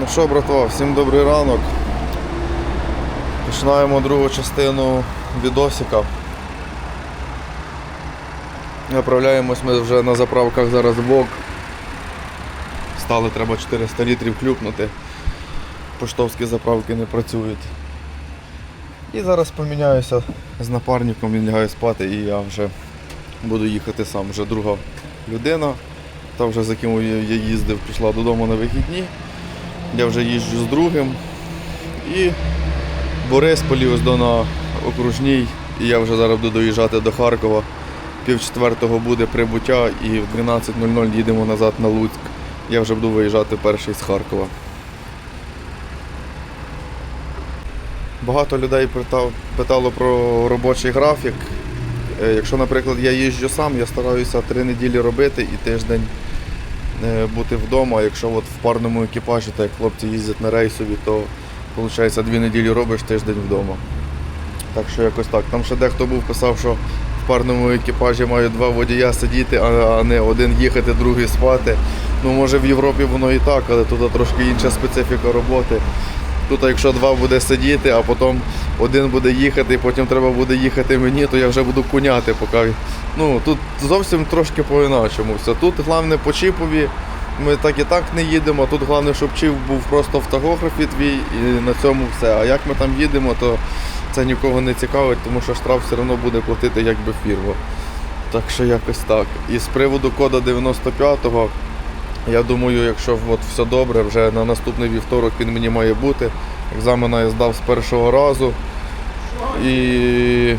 Ну що, братва, всім добрий ранок. Починаємо другу частину відосика. Направляємось ми вже на заправках зараз в бок. Стали треба 400 літрів клюкнути. Поштовські заправки не працюють. І зараз поміняюся з напарником, він лягає спати і я вже буду їхати сам. Вже друга людина. Та вже за ким я їздив, пішла додому на вихідні. Я вже їжджу з другим. І Борисполі ось до на окружній. І я вже зараз буду доїжджати до Харкова. Пів четвертого буде прибуття і в 12.00 їдемо назад на Луцьк. Я вже буду виїжджати перший з Харкова. Багато людей питало про робочий графік. Е, Якщо, наприклад, я їжджу сам, я стараюся три неділі робити і тиждень бути вдома. Якщо от в парному екіпажі, так як хлопці їздять на рейсові, то виходить дві неділі робиш тиждень вдома. Так що якось так. Там ще дехто був писав, що в парному екіпажі мають два водія сидіти, а не один їхати, другий спати. Ну може в Європі воно і так, але тут трошки інша специфіка роботи. Тут, якщо два буде сидіти, а потім один буде їхати, потім треба буде їхати мені, то я вже буду куняти, поки. Ну, тут зовсім трошки по-іначому все. Тут головне по чіпові, ми так і так не їдемо, тут головне, щоб чіп був просто в тахографі твій і на цьому все. А як ми там їдемо, то це нікого не цікавить, тому що штраф все одно буде платити якби фірма. Так що якось так. І з приводу кода 95-го, я думаю, якщо от все добре, вже на наступний вівторок він мені має бути. Екзамена я здав з першого разу. І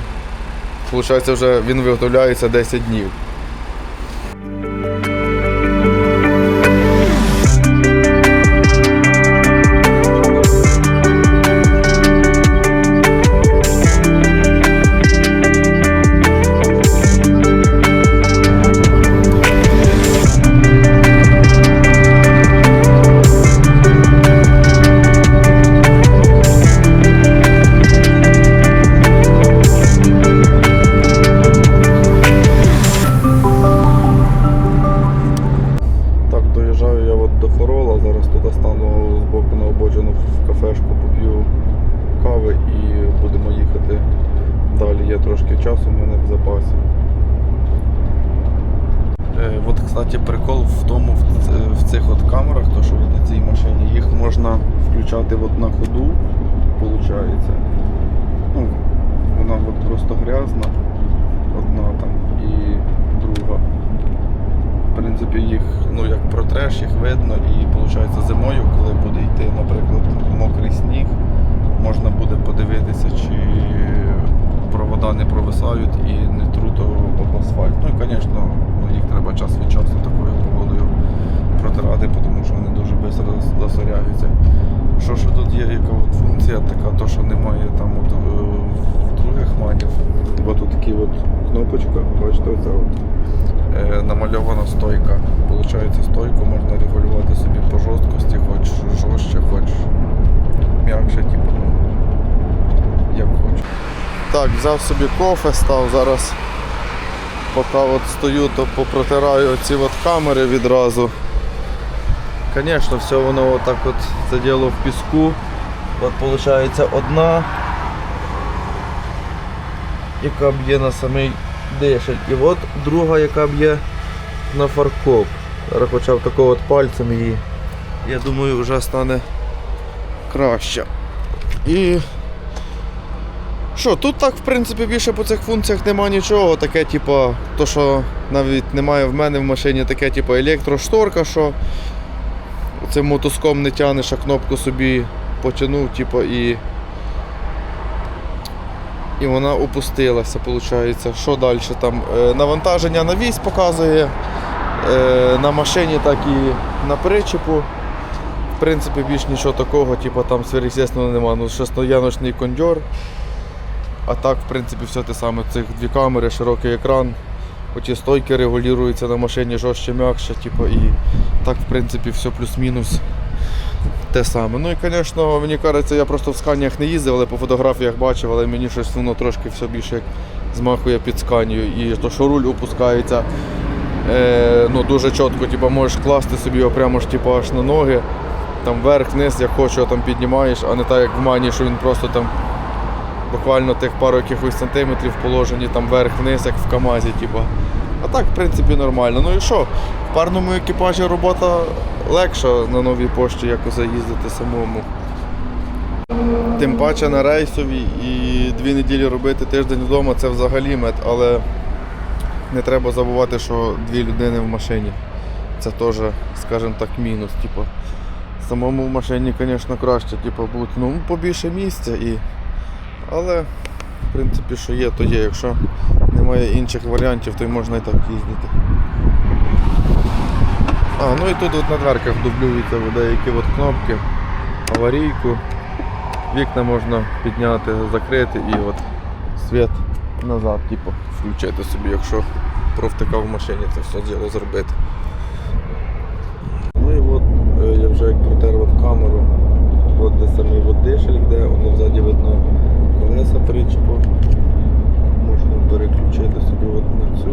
виходить, вже він виготовляється 10 днів. Принципі, їх, ну як протреш, їх видно, і виходить зимою, коли буде йти, наприклад, мокрий сніг, можна буде подивитися, чи провода не провисають і не труть об асфальт. Ну і, звісно, ну, їх треба час від часу такою погодою протирати, тому що вони дуже швидко засоряються. Що ж тут є, яка от функція така, то що немає там от, е, в других манів. Бо тут такі от кнопочка, бачите, оця от е, намальована стойка. Получається, стойку можна регулювати собі по жорсткості, хоч жорстче, хоч м'якше, типу, ну, як хочу. Так, взяв собі кофе, став зараз. Поки от стою, то попротираю ці от камери відразу. Звісно, все воно отак от це діло в піску. От виходить одна, яка б'є на самий дешель. І от друга, яка б'є на фаркоп. Зараз почав такого от пальцем її. Я думаю, вже стане краще. І що, тут так, в принципі, більше по цих функціях нема нічого. Таке, типу, то, що навіть немає в мене в машині, таке, типу, електрошторка, що цим мотузком не тянеш, а кнопку собі потягнув, типу, і. І вона опустилася, виходить. Що далі там? Е, навантаження на вісь показує. Е, на машині, так і на причепу. В принципі, більш нічого такого, типу там сверхъестественного немає. Ну, шестияночний кондьор. А так, в принципі, все те саме. Цих дві камери, широкий екран. Оті стойки регулюються на машині жорстче, м'якше, типу, і так, в принципі, все плюс-мінус те саме. Ну і, звісно, мені кажеться, я просто в сканіях не їздив, але по фотографіях бачив, але мені щось воно трошки все більше змахує під сканію. І то, що руль опускається е, ну, дуже чітко, типу, можеш класти собі його прямо ж, типу, аж на ноги. там вверх-вниз, як хочу, там піднімаєш, а не так як в мані, що він просто там буквально тих пару якихось сантиметрів в положенні там вверх-вниз, як в КАМАЗі, типу. А так, в принципі, нормально. Ну і що? В парному екіпажі робота легша на новій пошті, як заїздити самому. Тим паче на рейсовій і дві неділі робити тиждень вдома це взагалі мет, але не треба забувати, що дві людини в машині. Це теж, скажімо так, мінус. Типу. Самому в машині, звісно, краще, типу, бути ну, побільше місця і. Але в принципі, що є, то є. Якщо немає інших варіантів, то й можна і так їздити. А, ну і тут от на дверках дублюються деякі от кнопки, аварійку. Вікна можна підняти, закрити і от світ назад, типу, включити собі, якщо провтикав в машині, це все діло зробити. Ну і от е, я вже як протер камеру, от де самий от дишель, де воно ззаді видно колеса причепу. Переключити собі от на цю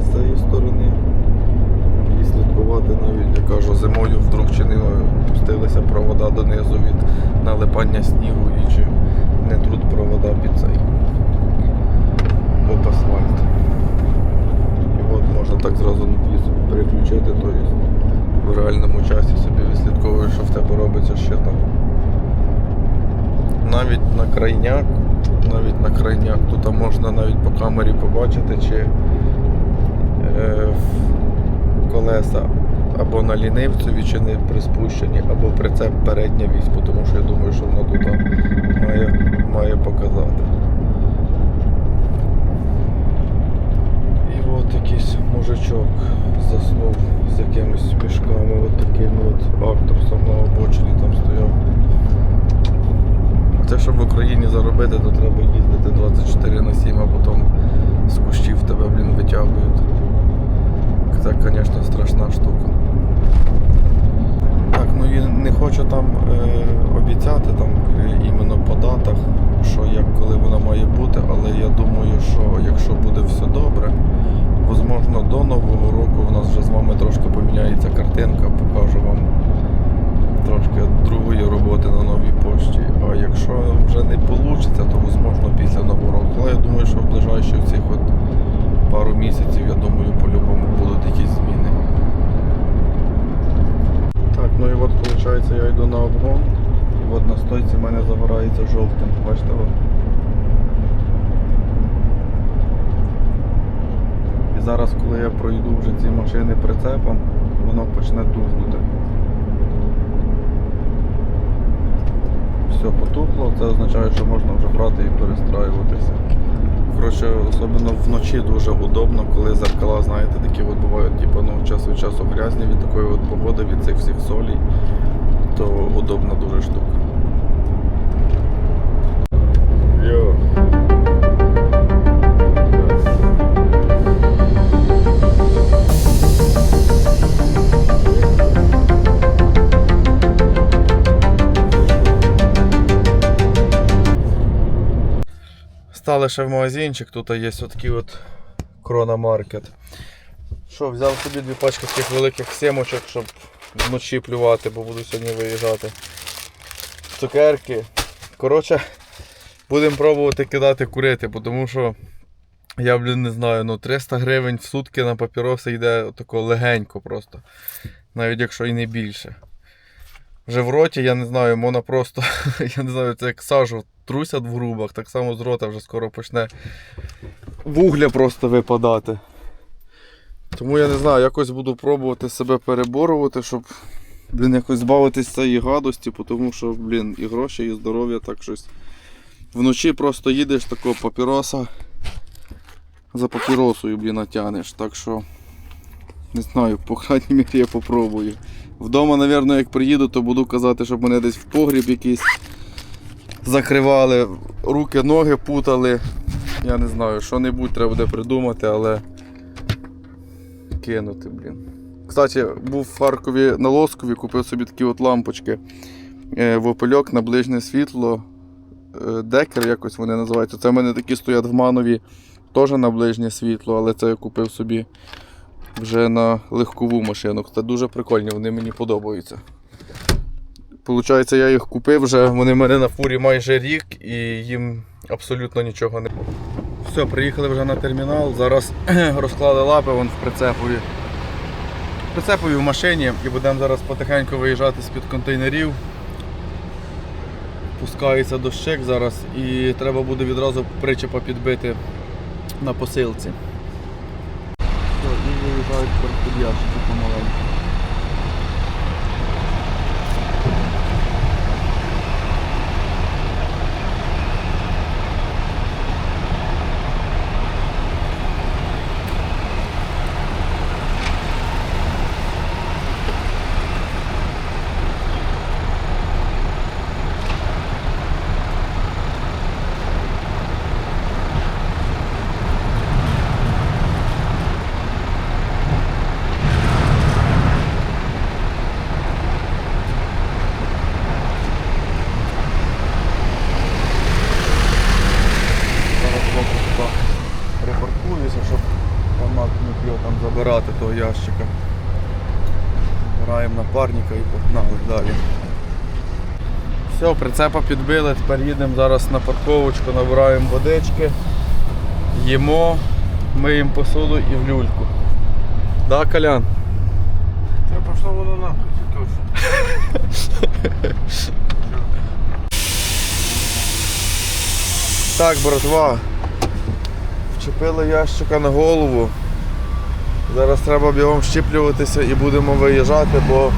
з цієї сторони і слідкувати навіть, я кажу, зимою вдруг чи не пустилися провода донизу від налипання снігу і чи не труть провода під цей об асфальт. І от можна так зразу переключити, тобто в реальному часі собі відслідковуєш, що в тебе робиться ще там. Навіть на крайняк, навіть на крайняк, тут можна навіть по камері побачити, чи е, колеса або на лінивцеві, чи не приспущені, або прицеп передня вісь, тому що я думаю, що воно тут має, має показати. От якийсь мужичок заснув з якимись мішками, от такими от актрусом на обочині там стояв. Це щоб в Україні заробити, то треба їздити 24 на 7, а потім з кущів тебе, блін, витягують. Це, звісно, страшна штука. Так, ну і не хочу там е, обіцяти там е, іменно по датах, що як коли вона має бути, але я думаю, що якщо буде все добре, можливо до Нового року в нас вже з вами трошки поміняється картинка, покажу вам трошки другої роботи на новій пошті. А якщо вже не вийде, то можливо після року. Але я думаю, що в ближайші цих от пару місяців, я думаю, по-любому будуть якісь зміни. Так, ну і от виходить, я йду на обгон. І от на стойці в мене загорається жовтим. Бачите? І зараз, коли я пройду вже ці машини прицепом, воно почне тухнути. Все потухло, це означає, що можна вже брати і перестраюватися. Коротше, особливо вночі дуже удобно, коли зеркала, знаєте, такі от бувають, типу, ну, час від часу грязні від такої от погоди, від цих всіх солей, то удобна дуже штука. Йо. Стали ще в магазинчик, тут є отакий от Крона Маркет. Що, взяв собі дві пачки таких великих семочок, щоб вночі плювати, бо буду сьогодні виїжджати. Цукерки. Коротше, будемо пробувати кидати курити, бо тому що я, блін, не знаю, ну 300 гривень в сутки на папіроси йде тако легенько просто. Навіть якщо і не більше. Вже в роті, я не знаю, можна просто, я не знаю, це як сажу трусять в грубах, так само з рота вже скоро почне вугля просто випадати. Тому я не знаю, якось буду пробувати себе переборувати, щоб блін, якось збавитись цієї гадості, тому що, блін, і гроші, і здоров'я так щось. Вночі просто їдеш такого папіроса за папіросою, блін, натягнеш. Так що не знаю, по крайній мірі я попробую. Вдома, мабуть, як приїду, то буду казати, щоб мене десь в погріб якийсь закривали, руки, ноги путали. Я не знаю, що-небудь треба буде придумати, але кинути, блін. Кстати, був в Харкові на Лоскові, купив собі такі от лампочки е, в опельок на ближнє світло. Е, Декер якось вони називаються. Це в мене такі стоять в Манові, теж на ближнє світло, але це я купив собі вже на легкову машину. Це дуже прикольні, вони мені подобаються. Получається, я їх купив вже, вони в мене на фурі майже рік і їм абсолютно нічого не. Все, приїхали вже на термінал. Зараз розклали лапи вон в прицепові. Прицепові в машині і будемо зараз потихеньку виїжджати з-під контейнерів. Пускається дощик зараз і треба буде відразу причепа підбити на посилці. Все, і виїжджають тепер під ящики помаленьку. Зараз боку туди припаркуюся, щоб Тамак міг його там забирати того ящика. Напарника і погнали далі. Все, прицепа підбили, тепер їдемо зараз на парковочку, набираємо водички, їмо, миємо посуду і в люльку. Да, Колян? Та пошло воно нахуй, це точно. Так, братва. Вчепили ящика на голову. Зараз треба бігом щіплюватися і будемо виїжджати, бо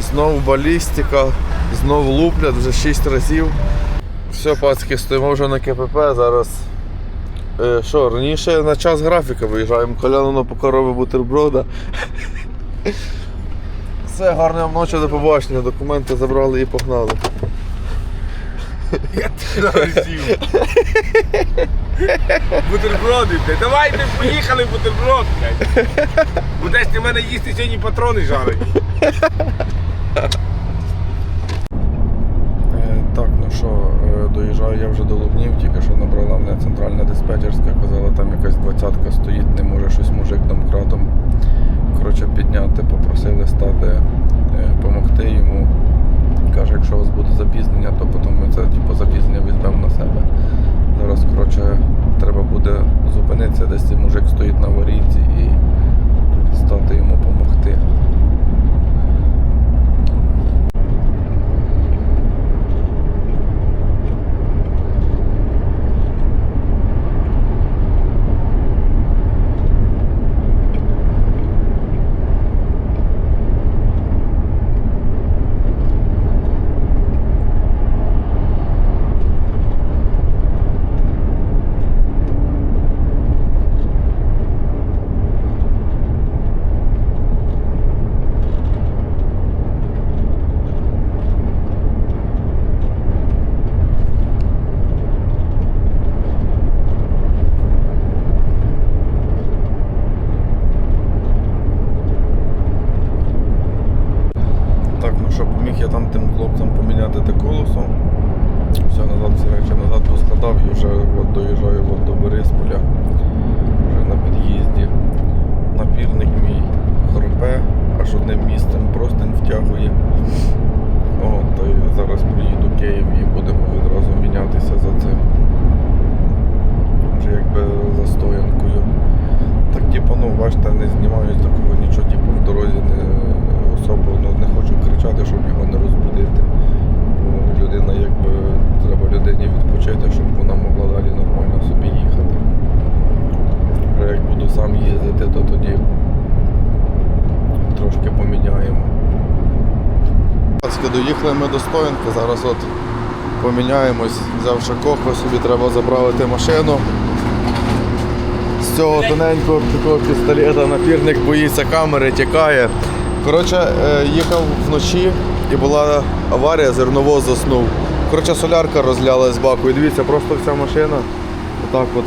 знову балістика, знову луплять вже 6 разів. Все, пацки, стоїмо вже на КПП. Зараз. Е, що, раніше на час графіка виїжджаємо, коляну на покорови бутерброда. Все, гарної вам ночі, до побачення. Документи забрали і погнали. Нарозів. Бутерброди, блядь. Давайте поїхали бутерброд, блядь. Будеш ти мене їсти сьогодні патрони жарить. Е, Так, ну що, е, доїжджаю я вже до Лубнів, тільки що набрала мене центральна диспетчерська, казала, там якась двадцятка стоїть, не може щось мужик домкратом коротше, підняти, попросили стати, допомогти йому. Каже, якщо у вас буде запізнення, то потім ми це типу, запізнення візьмемо на себе. Зараз коротше, треба буде зупинитися, десь цей мужик стоїть на аварійці і стати йому допомогти. Так, ну що, поміг я там тим хлопцям поміняти те колесо. Все, назад всі речі назад поскладав і вже от доїжджаю от до Борисполя. Вже на під'їзді. Напірник мій хропе, аж одним місцем простин втягує. О, то й зараз приїду в Київ і будемо відразу мінятися за цим. Вже якби за стоянкою. Так, типу, ну бачите, не знімаю з такого нічого, типу, в дорозі не особо ну, не хочу кричати, щоб його не розбудити. Бо людина якби треба людині відпочити, щоб вона могла далі нормально собі їхати. Вже як буду сам то тоді трошки поміняємо. Доїхали ми до стоянки, зараз от поміняємось, взявши кохву, собі треба заправити машину. З цього тоненького такого пістолета напірник боїться камери, тікає. Коротше, е, їхав вночі і була аварія, зерновоз заснув. Коротше, солярка розляла з баку. І дивіться, просто вся машина. Отак от.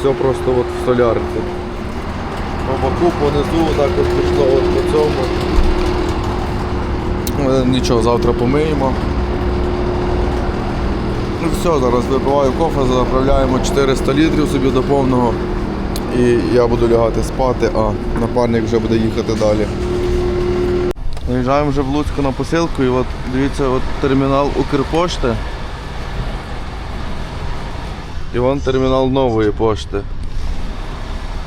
Все просто от в солярці. По боку, понизу, так от пішло от по цьому. Е, Нічого, завтра помиємо. Ну все, зараз випиваю кофе, заправляємо 400 літрів собі до повного. І я буду лягати спати, а напарник вже буде їхати далі. Наїжджаємо вже в Луцьку на посилку і от дивіться, от термінал Укрпошти. І вон термінал нової пошти.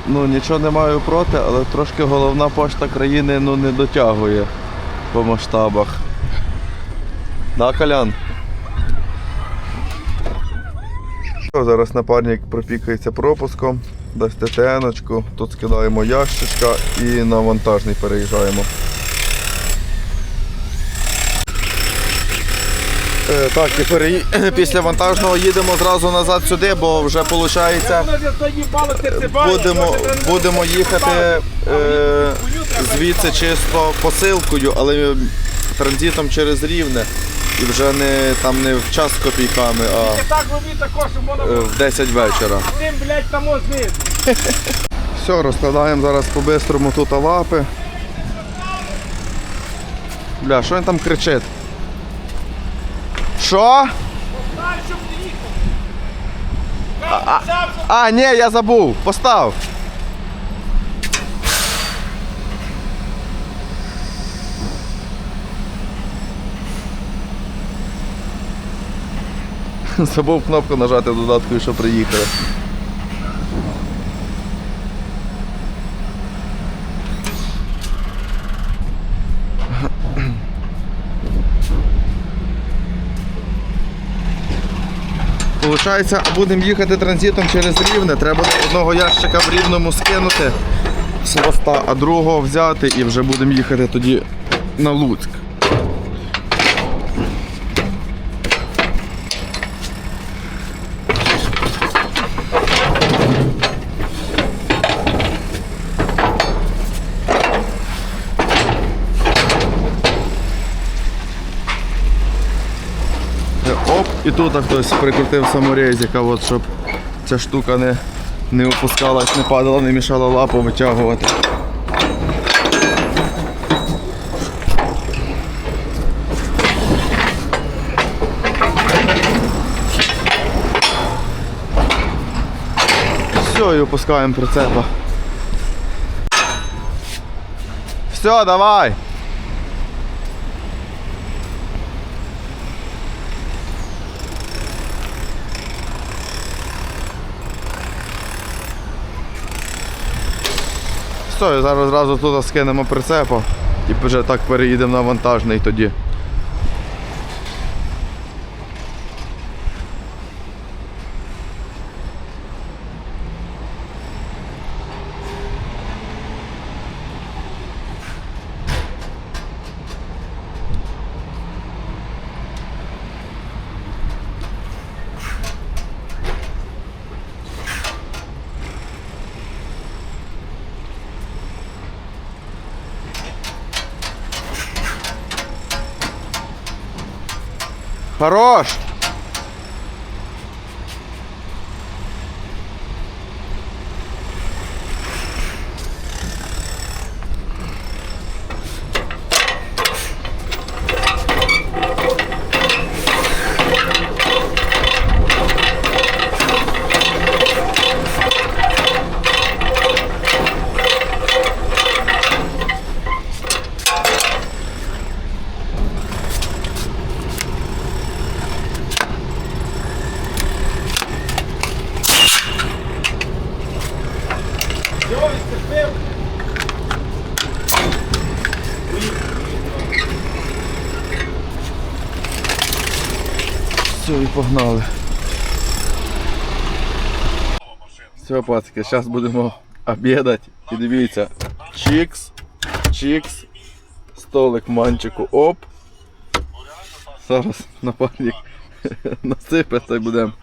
Ну нічого не маю проти, але трошки головна пошта країни ну, не дотягує по масштабах. Да, Колян? Зараз напарник пропікається пропуском, дасть ТТН-очку, тут скидаємо ящичка і на вантажний переїжджаємо. Так, і після вантажного їдемо зразу назад сюди, бо вже виходить будемо, будемо їхати е, звідси чисто посилкою, але транзитом через рівне. І вже не там не в час з копійками, а е, в 10 вечора. Все, розкладаємо зараз по-бистрому тут лапи. Бля, що він там кричить? Що? А. А, ні, я забув. Постав. Забув кнопку нажати додатку, що приїхали. Получається, будемо їхати транзитом через рівне. Треба одного ящика в рівному скинути з хвоста, а другого взяти і вже будемо їхати тоді на Луцьк. Оп, і тут хтось прикрутив саморезика, от, щоб ця штука не, не опускалась, не падала, не мішала лапу витягувати. Все, і опускаємо прицепа. Все, давай! Все, зараз зразу туди скинемо прицепа і вже так переїдемо на вантажний тоді. Хорош! Погнали. Все, пацики, зараз будемо обідати. І дивіться. Чікс, чікс, столик манчику, оп. Зараз напарник насипе, та й будемо.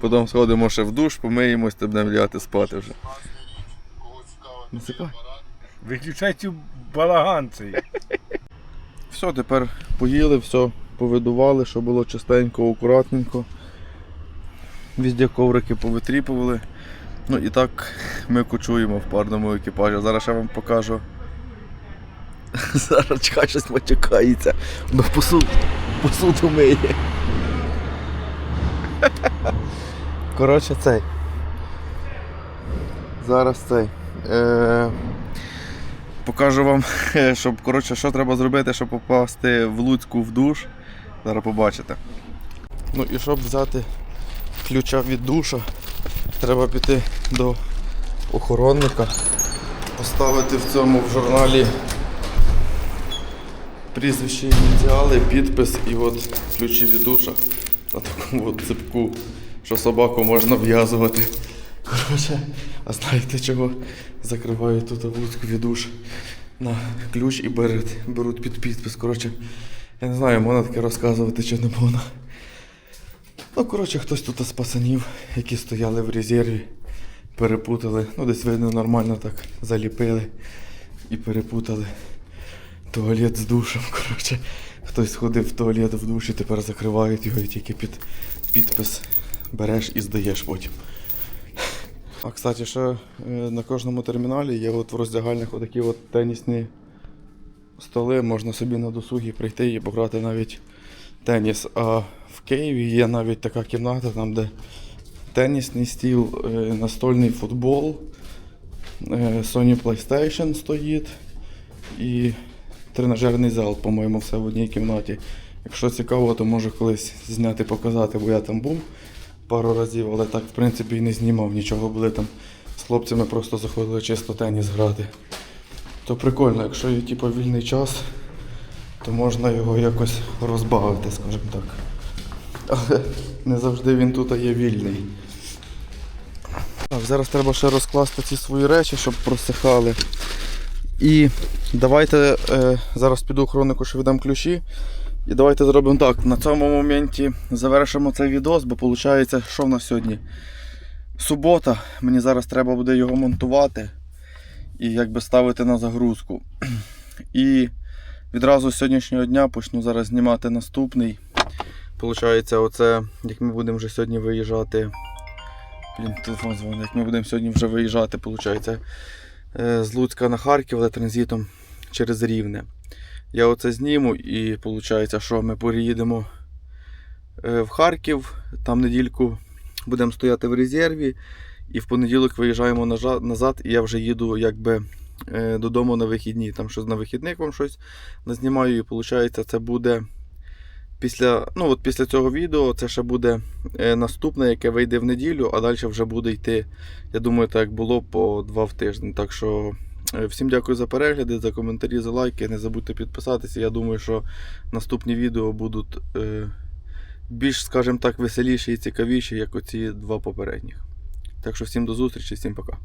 Потім сходимо ще в душ, помиємось та будемо лягати спати вже. Насипай. Виключай цю балаган цей. Все, тепер поїли, все повидували, щоб було чистенько, акуратненько. Везде коврики повитріпували. Ну і так ми кочуємо в парному екіпажі. Зараз я вам покажу. Зараз чекай, щось матюкається, бо посуд, посуду миє. Коротше, цей. Зараз цей. Е, Покажу вам, щоб, коротше, що треба зробити, щоб попасти в Луцьку в душ. Зараз побачите. Ну і щоб взяти ключа від душа, треба піти до охоронника, поставити в цьому в журналі прізвище ініціали, підпис і от ключі від душа на такому от ципку, що собаку можна в'язувати. Коротше, а знаєте чого? Закривають тут в Луцьку від душ на ключ і беруть, беруть під підпис. Коротше, я не знаю, можна таке розказувати чи не можна. Ну, коротше, хтось тут з пацанів, які стояли в резерві, перепутали. Ну, десь видно нормально так заліпили і перепутали туалет з душем. Коротше, хтось ходив в туалет в душ і тепер закривають його і тільки під підпис береш і здаєш потім. А кстати, ще е, на кожному терміналі є от в роздягальних отакі от тенісні столи, можна собі на досугі прийти і пограти навіть теніс. А в Києві є навіть така кімната, там де тенісний стіл, е, настольний футбол, е, Sony PlayStation стоїть і тренажерний зал, по-моєму, все в одній кімнаті. Якщо цікаво, то можу колись зняти, показати, бо я там був пару разів, але так в принципі і не знімав нічого, були там з хлопцями просто заходили чисто теніс грати. То прикольно, якщо є типу, вільний час, то можна його якось розбавити, скажімо так. Але не завжди він тут є вільний. Так, зараз треба ще розкласти ці свої речі, щоб просихали. І давайте е, зараз піду охороннику, що віддам ключі. І давайте зробимо так. На цьому моменті завершимо цей відос, бо виходить, що в нас сьогодні? Субота. Мені зараз треба буде його монтувати і якби ставити на загрузку. І відразу з сьогоднішнього дня почну зараз знімати наступний. Получається, оце, як ми будемо вже сьогодні виїжджати. Блін, телефон дзвонить, як ми будемо сьогодні вже виїжджати, виходить, е, з Луцька на Харків, але транзитом через Рівне. Я оце зніму і виходить, що ми переїдемо е, в Харків, там недільку будемо стояти в резерві, і в понеділок виїжджаємо назад, і я вже їду якби е, додому на вихідні. Там щось на вихідних вам щось назнімаю, і виходить, це буде після, ну, от після цього відео це ще буде е, наступне, яке вийде в неділю, а далі вже буде йти, я думаю, так було по два в тиждень. Так що е, всім дякую за перегляди, за коментарі, за лайки. Не забудьте підписатися. Я думаю, що наступні відео будуть більш, скажімо так, веселіші і цікавіші, як оці два попередніх. Так що всім до зустрічі, всім пока.